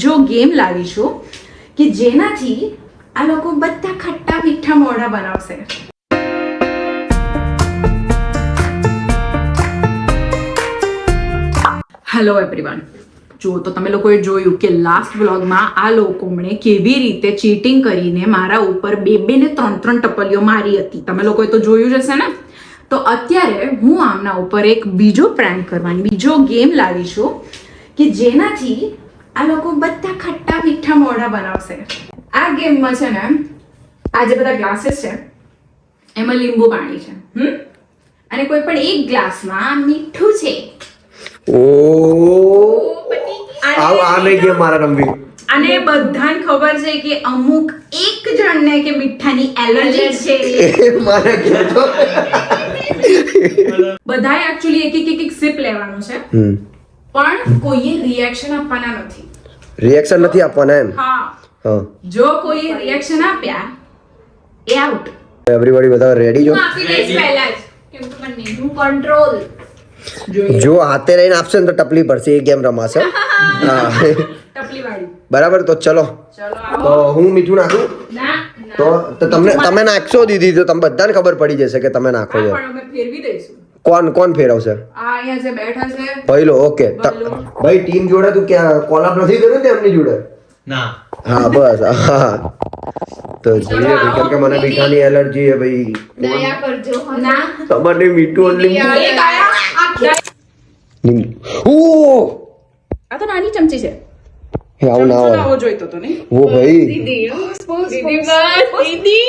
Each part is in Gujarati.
બીજો ગેમ લાવી છું કે જેનાથી આ લોકો બધા ખટ્ટા મીઠા મોઢા બનાવશે. હેલો એવરીવન જો તો તમે લોકોએ જોયું કે લાસ્ટ વ્લોગમાં આ લોકોએ કેવી રીતે ચીટિંગ કરીને મારા ઉપર બે બે ને ત્રણ ત્રણ ટપલીઓ મારી હતી. તમે લોકોએ તો જોયું જ હશે ને? તો અત્યારે હું આમના ઉપર એક બીજો પ્રેન્ક કરવાની, બીજો ગેમ લાવી છું કે જેનાથી આ લોકો બધા ખટ્ટા મીઠા મોઢા બનાવશે. આ ગેમમાં છે ને આ જે બધા ગ્લાસીસ છે એમાં લીંબુ પાણી છે. હમ? અને કોઈ પણ એક ગ્લાસમાં મીઠું છે. ઓ. આવ આ નહીં ગેમ મારા રમવી. અને બધાને ખબર છે કે અમુક એક જણને કે મીઠાની એલર્જી છે. મારે બધાએ એકચ્યુઅલી એક એક એક એક સિપ લેવાનું છે. પણ કોઈએ રિએક્શન આપવાના નથી. રિએક્શન નથી આપવાના એમ? હા. હા. જો કોઈએ રિએક્શન આપ્યા એ આઉટ એવરીબડી બધા રેડી જો? હું આપી દઈશ પહેલા જ કેમ કે મને નું કંટ્રોલ જો હાથે રહીને આપશે ને તો ટપલી પડશે એ ગેમ રમાશે. હા. ટપલી વાળી બરાબર તો ચલો. ચલો તો હું મીઠું નાખું? તો તો તમને તમે નાખશો દીદી તો તમે બધાને ખબર પડી જશે કે તમે નાખો છો. ફેરવી દઈશું. કોણ કોણ ફેરવશે? આ અહીંયા જે બેઠા છે. પહેલો ઓકે. ભાઈ ટીમ જોડે તું ક્યાં કોલાપ નથી કર્યું ને એમની જોડે? ના. હા બસ હા તો જોઈએ ભાઈ, કે મને મીઠાની એલર્જી છે ભાઈ. દયા કરજો ના. તમારે મીઠું આ ઓ આ તો નાની ચમચી છે. આવું ના હોય. જોઈતો તો નહીં? ઓ ભાઈ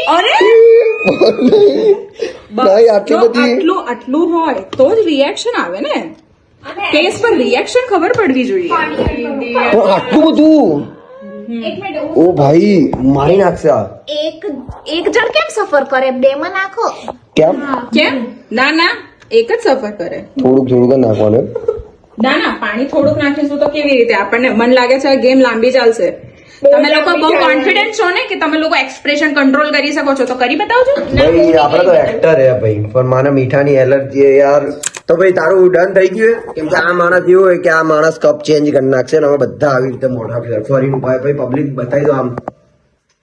અરે! ભાઈ આટલી બધી આટલું આટલું હોય તો જ રિએક્શન આવે ને. ફેસ પર રિએક્શન ખબર પડવી જોઈએ. પણ આટલું બધું? ઓ ભાઈ મારી નાખશે આ. એક એક જણ કેમ સફર કરે? બે માં નાખો. કેમ? કેમ? ના ના એક જ સફર કરે. થોડુંક થોડુંક નાખવાનું ના ના પાણી થોડુંક નાખીશું તો કેવી રીતે? આપણને મન લાગે છે ગેમ લાંબી ચાલશે. તમે લોકો બહુ કોન્ફિડન્ટ છો ને કે તમે લોકો એક્સપ્રેશન કંટ્રોલ કરી શકો છો? તો કરી બતાવજો. ભાઈ આપણે તો એક્ટર હે ભાઈ. પણ મને મીઠાની એલર્જી યાર. તો ભાઈ તારું ડન થઈ ગયું? કેમ કે આ માણસ એવું હોય કે આ માણસ કપ ચેન્જ કરી નાખશે ને અમે બધા આવી રીતે મોઢા ફેર ફરીને ઊભા ભાઈ પબ્લિક બતાવી દો આમ.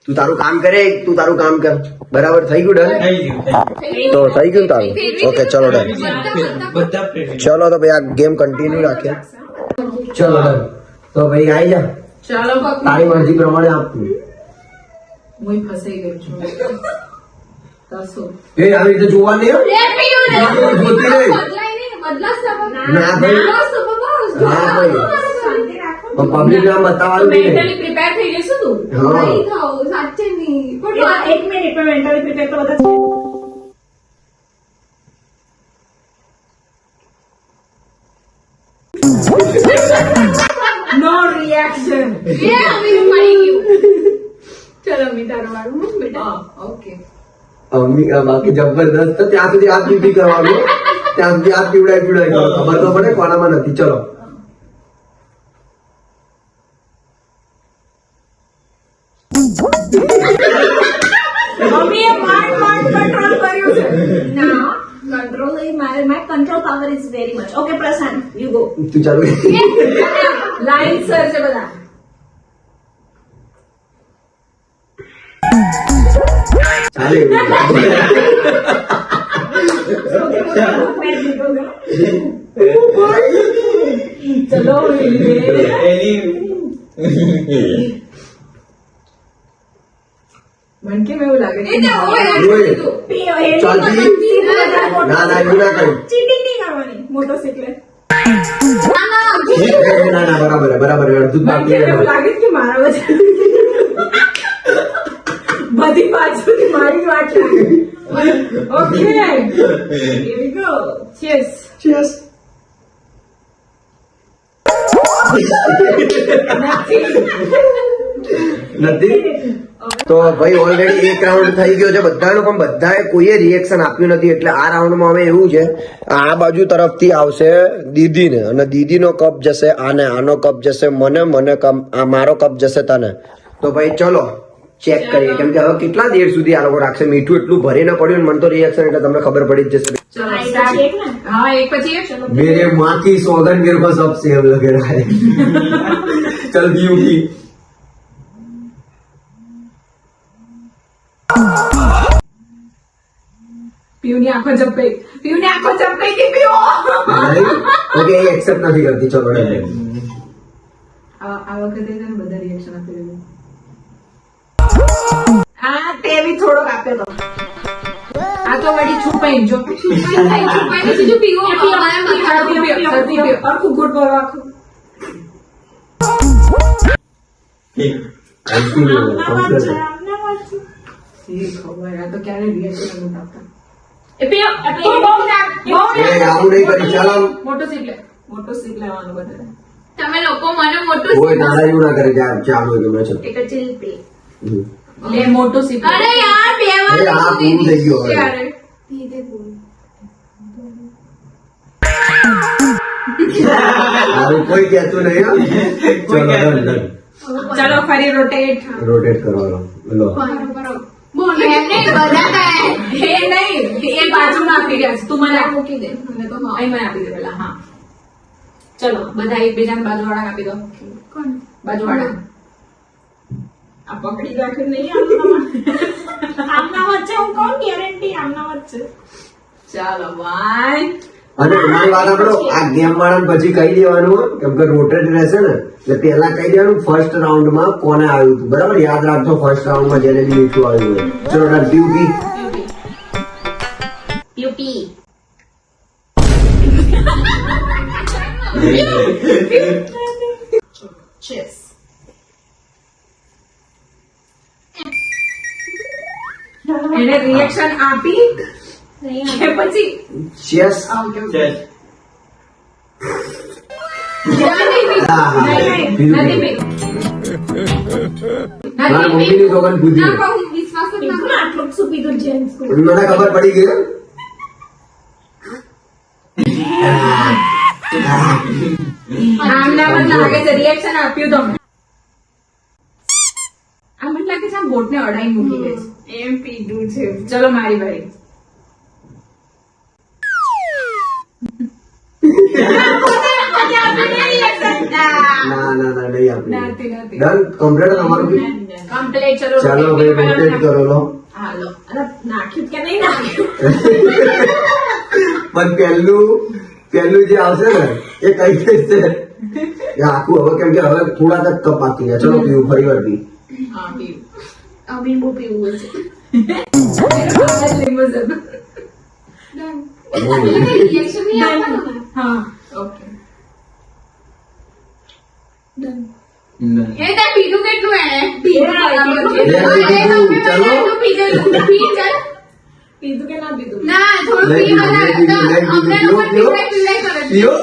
તું તારું કામ કરે તું તારું કામ કર. બરાબર? થઈ ગયું ડન તો થઈ ગયું ને તારું? ઓકે ચલો ડન ચલો તો ભાઈ આ ગેમ કન્ટિન્યુ રાખીએ. ચલો ડન તો ભાઈ આવી જા. ચાલો તારી મરજી પ્રમાણે આપતું હું ફસાઈ ગઈ છું. એ આવી રીતે જોવા નહીં હો. જોતી રહી. ના? ભાઈ ના? ભાઈ. પણ પબ્લિક નામ બતાવવાનું મેન્ટલી પ્રિપેર થઈ જશે તું? હા. એક મિનિટ પર મેન્ટલી પ્રિપેર તો બધા નો રિએક્શન ચલો મીઠા રમાડું બેટા. ઓકે અમ્મી- બાકી જબરદસ્ત તો ત્યાં સુધી આપ પીપી કરવાનું. ત્યાં સુધી આપ પીવડાય પીવડાય. ખબર તો પડે કોનામાં નથી. ચલો. મારે my control power is very much okay Prashant you go તું ચાલુ લાઈન સર છે બધા ચાલે ચલો એની મન કેમ એવું લાગે છે ઓય, ચાલતી ના ના એવું ના કર્યું ચીટિંગ નહીં કરવાની મોટો સિક્રેટ ના ના બરાબર બરાબર. અડધું બાકી લાગે કે મારા વચ્ચે? બધી બાજુથી મારી વાત okay here we go. Cheers. નથી તો ભાઈ ઓલરેડી એક રાઉન્ડ થઈ ગયો છે બધાનો પણ બધાએ કોઈએ રિએક્શન આપ્યું નથી એટલે આ રાઉન્ડમાં હવે એવું છે આ બાજુ તરફથી આવશે દીદીને અને દીદીનો કપ જશે આને આનો કપ જશે મને મને કપ આ મારો કપ જશે તને તો ભાઈ ચલો ચેક કરીએ કેમ કે હવે કેટલા દેર સુધી આ લોકો રાખશે મીઠું એટલું ભરીને પડ્યું ને મને તો રિએક્શન એટલે તમને ખબર પડી જ જશે ચલો start. હા એક પછી એક मेरे माँ की सौगन मेरे को सब सेव लग रहा है चल ब्यूटी પીયુની આંખો ઝપકાઈ પીયુની આંખો ઝપકાઈ ગઈ પીયુ ઓકે એ એક્સેપ્ટ નથી કરતી ચલો ડન આ આ વખતે છે બધા રિએક્શન આપી દેવું હા તે બી થોડોક આપ્યો આ તો વળી છુપાઈ જો છુપાઈ જો પીવો સરખું પીવો, સરખું પીવો. સરખું આખું. એ ખબર આ તો ક્યારે રિએક્શન નથી આપતા તમે લોકો મને મોટું. લે મોટો સીટ અરે યાર બે વાર આ પૂરું થઈ ગયું આવું કોઈ કહેતું નહીં. ચલો ચલો ફરી રોટેટ રોટેટ કરવાનો. લો. બધા આપી દે. ચલો બધા એકબીજાને બાજુવાળાને આપી દો. બાજુવાળા. આ પકડી રાખે નહીં આમના આમના વચ્ચે હું કોણ ગેરંટી આમના વચ્ચે ચાલો વન અને મારી વાત આપણો આ ગેમ વાળા પછી કહી દેવાનું કેમ કે રોટેટ રહેશે ને એટલે પેલા કહી દેવાનું ફર્સ્ટ રાઉન્ડમાં કોને આવ્યું હતું? બરાબર? યાદ રાખજો ફર્સ્ટ રાઉન્ડમાં જેને બી મીઠું આવ્યું હોય. ચલો ડન ડ્યુટી એને રિએક્શન આપી? કે પછી? ચેસ ખબર પડી રિએક્શન આપ્યું તમે આમ લાગે છે બોટ ને અડાઈ મૂકી દે છે. એમ પીધું છે. ચલો મારી વારી ના ના ના નહીં આપી નથી નથી ડન કમ્પ્લીટ તમારું બી કમ્પ્લીટ ચલો ચાલો હવે રોટેટ કરો લો હાલો અરે નાખ્યું કે નહીં નાખ્યું પણ પહેલું પહેલું જે આવશે ને એ કઈ દેશે એ આખું હવે કેમ કે હવે થોડા તક કપ બાકી રહ્યા ચલો પીવું ફરી વાર પી હા પીવું અભી બહુ પીવું છે લીંબુ શરબત. રિએક્શન નહીં આપવાનું ને. હા ઓકે એ તે પીધું કેટલું એને પીધું બરાબર છે. બે પીધું, ચાલો. એટલું પીધેલું. પી ચાલ. પીધું કે ના પીધું ના થોડું નહીં પી પીધું, વધારે નહીં પીધું, નહીં અમને પીધું. લોકો પીવો, પીવડાય પીવડાય કરે છે. પીઓ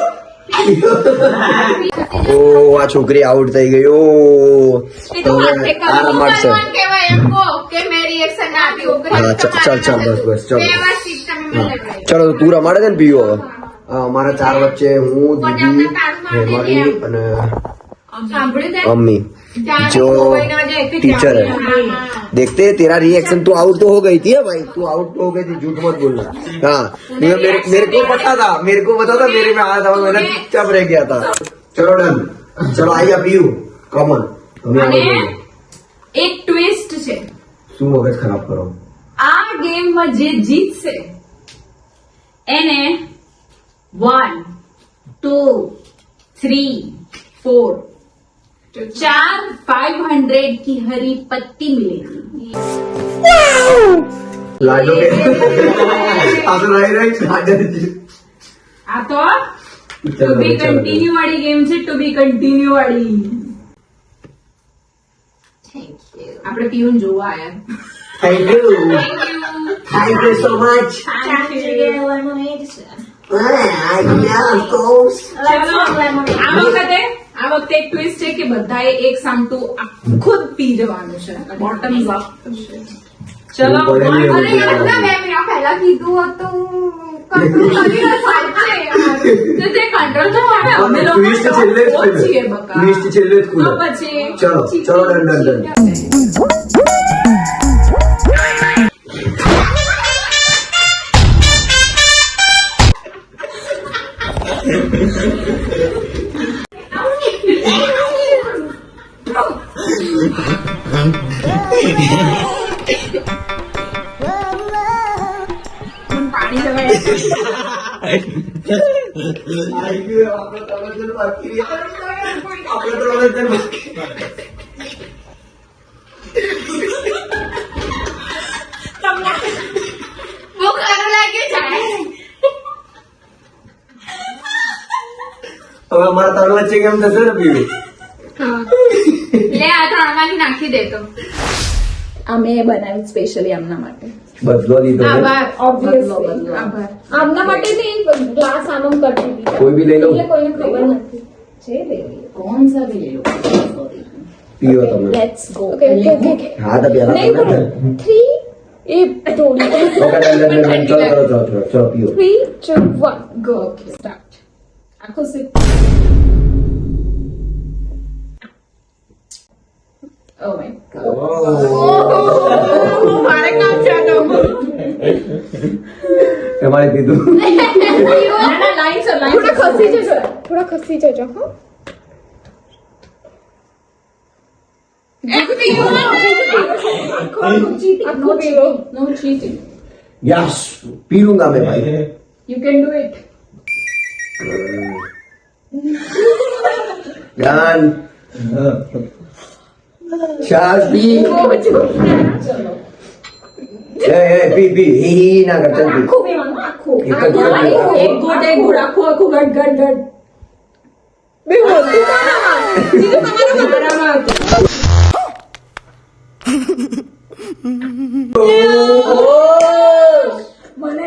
ઓ આ છોકરી આઉટ થઈ ગઈ ઓ એ તો હવે હાથે આ કરું. રમાડશે કરવાનું કહેવાય એમ કહો કે મેં reaction ના આપ્યું. હા, ચાલ, ચાલ, ચાલ, બસ, બસ, ચાલો. બે વાર seat તમે મને લેવડાવી. ચલો તું રમાડે છે ને પીઓ હવે આ અમારા ચાર વચ્ચે હું પણ દીદી તમને તાળું મારી હેમાલી દે. અને સાંભળ્યું તે? अम्मी जो टीचर है देखते हैं तेरा रिएक्शन तू आउट तो हो गई थी भाई तू आउट तो हो गई थी झूठ मत बोलना हाँ मेरे, मेरे को पता था मेरे को पता था मेरे में आया था मैंने चुपचाप रह गया था चलो डन ચલો આઈ અપ યુ કોમન અને એક ટ્વિસ્ટ છે શું મગજ ખરાબ કરો આ ગેમમાં જે જીતશે એને one two three four four चार फाइव हंड्रेड की हरी पत्ती मिलेगी લાડો કે આ તો રાઈટ રાઈટ લાડો આ તો ટુ ચલો બી ચલો કન્ટિન્યુ વાળી ગેમ છે ટુ બી કન્ટિન્યુ વાળી આપણે પીવું જોવા આયા thank you thank you so much ચાની જગ્યાએ lemonade છે yeah of course ચલો આ વખતે આ વખતે એક ટ્વિસ્ટ છે કે બધાએ એક સામટું આખું પી જવાનું છે. બોટમ અપ ચલો અરે યાર, ના, મેં મિનિટ પહેલા કીધું હતું. કંટ્રોલ કરી સાચે તે કંટ્રોલ તો અમે લોકો ટ્વિસ્ટ છેલ્લે જ પછી ચલો ચલો ડન ડન ડન. ત્રણ વચ્ચે કેમ થશે ને પીવી? લે આ ત્રણમાંથી નાખી દેતો આ મેં બનાવી સ્પેશિયલી આમના માટે. બદલો લીધો આભાર. ઓબ્વિયસલી આભાર. આમના માટે નહીં ગ્લાસ આનો કરી હતી કોઈ બી લઈ લો. એટલે કોઈને ખબર નથી. છે લેવી કોણ સા ભી લઈ લો? પીઓ તમે. Let's go okay okay okay હા તો પેલા નહીં તમે પણ થ્રી એ તોડી ઓકે ચલો ચલો ચલો ચલો ચલો પીવો three two go okay start આખો sip Oh my god. Oh. મારે કામ છે તમારે કીધું થોડા ખસી જજો થોડા ખસી જજો હો No cheating. No cheating. Yes, પીરુંગા મેં ભાઈ. You can do it. Done ચાલ પી ચલો એ એ પી પી. હી હી ના કર ચાલ પી આખું પીવાનું આખું. એક જ આખું, ગોળ આખું. એક ગોટ એક ગોળ આખું આખું ગટ ગટ ગટ. બે વધુ મારામાં. હતું. મને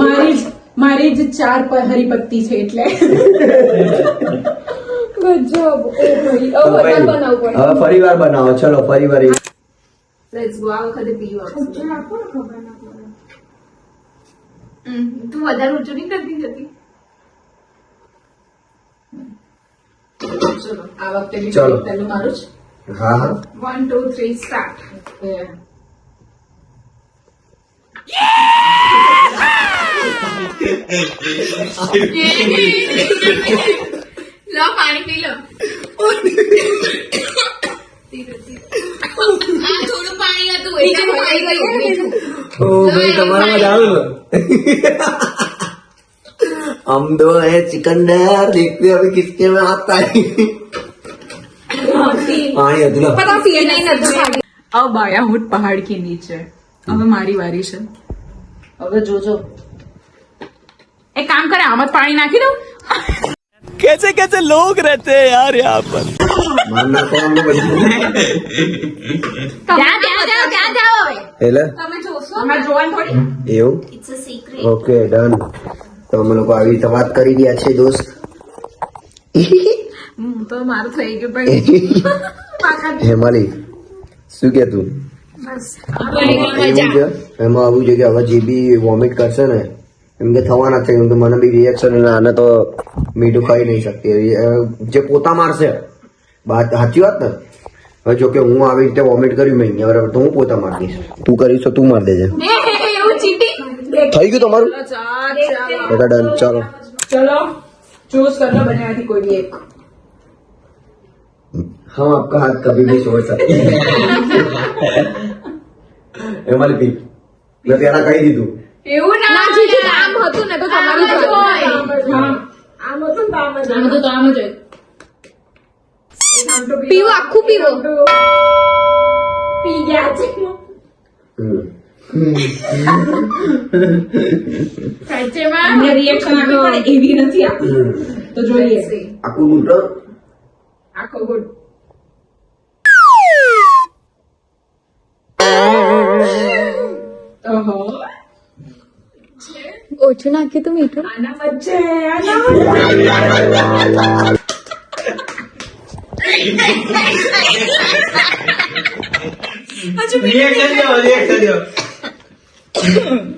મારી જ મારી જ ચાર પર હરિપત્તી છે એટલે. ગજબ. ઓ ભાઈ હવે વધારે બનાવવું હવે ફરી વાર બનાવો. ચલો ફરીવાર લેટ્સ ગો આ વખતે પીવા તું વધારે ઊંચું નહીં કરતી જતી? ચલો આ વખતે બી ચલો. પહેલું મારું જ. હા હા વન ટુ થ્રી સ્ટાર્ટ લો પાણી પી લો આ થોડું પાણી હતું એટલે પાણી ગયું મીઠું ओ भाई तुम्हारा मजा आया हम दो है चिकंदर देखते हैं अभी किसके में आता है पानी अधूरा पता पिए नहीं नजर अब आया हूँ पहाड़ के नीचे હવે મારી વારી છે હવે જોજો એક કામ કરે આમ જ પાણી નાખી દઉં कैसे कैसे लोग रहते हैं यार यहाँ पर मानना तो हमने बदल ત્યાં ત્યાં જાઓ ત્યાં જાઓ હવે એટલે તમે જોશો તમારે જોવાનું થોડી એવું it's a secret okay done તો અમે લોકો આવી રીતે વાત કરી રહ્યા છે દોસ્ત તો મારું થઈ ગયું ભાઈ. હેમાલી શું કે તું? એમાં આવું છે કે હવે જે બી વોમિટ કરશે ને એમ કે થવાના છે મને બી રિએક્શન આને તો મીઠું ખાઈ નહીં શકતી. જે પોતા મારશે. વાત સાચી વાત ને? હવે જો હું આવી રીતે વોમિટ કર્યું મેં અહીંયા બરાબર તો હું પોતા માર દઈશ. તું કરીશ તો તું માર દેજે. થઈ ગયું તમારું? ડન ચાલો. ચલો हम आपका हाथ कभी भी छोड़ सकते हैं હેમાલી પી મેં પેલા કહી દીધું એવું ના જીજુ આમ હતું ને તો તમારું આમ જ હોય. હા. આમ હતું ને તો આમ જ આમ તો આમ જ હોય. આમ તો પીવું આખું પીવું પી ગયા છે હમ. અમને રિએક્શન આપી પણ એવી નથી આપી હમ. તો જોઈએ આખું લૂંટો આખો ગુડ ઓછું નાખ્યું તું મીઠું.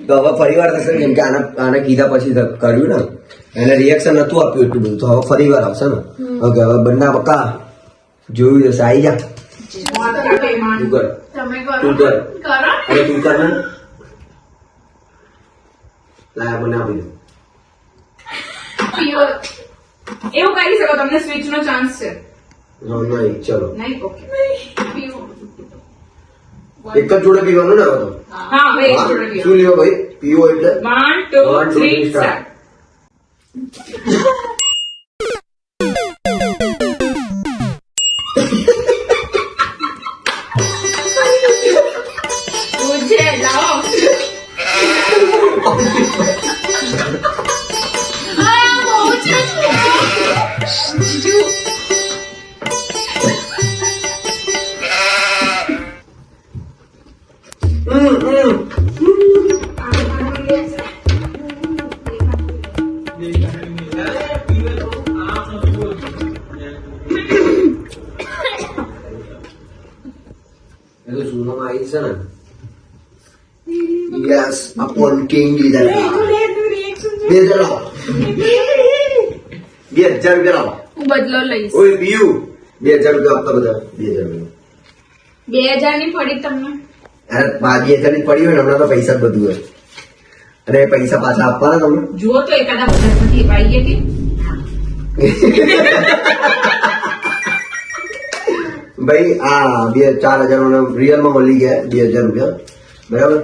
તો હવે ફરી વાર થશે કેમ કે આને આને કીધા પછી કર્યું ને. એને રિએક્શન નતું આપ્યું એટલું બધું. તો હવે ફરી વાર આવશે ને. ઓકે હવે બંને બકા જોયું જશે આવી જા. તું કર તું કર તું કર ને. લાયક પ્યોર એવું કરી શકો તમને સ્વિચ નો ચાન્સ છે નો નહીં ચલો નહીં ઓકે એક જ જોડે પીવાનું ને હવે તો હા ભાઈ એક જોડે પીવાનું શું લેવો ભાઈ પીવો એટલે 1 2 3 4 અપોન લીધા બે હજાર લાવો બે હજાર રૂપિયા લાવો. હું બદલો લઈશ. ઓય બીયુ બે હજાર રૂપિયા આપતા બધા. બે હજાર રૂપિયા. બે હજારની પડી તમને? અરે બા બે હજારની પડી હોય ને હમણાં તો પૈસા બધું હોય. અને પૈસા પાછા આપવાના તમને? જુઓ તો એકાદા બજારમાંથી પાઈએ કે ભાઈ આ બે ચાર હજાર રિયલમાં મળી ગયા બે હજાર રૂપિયા. બરાબર?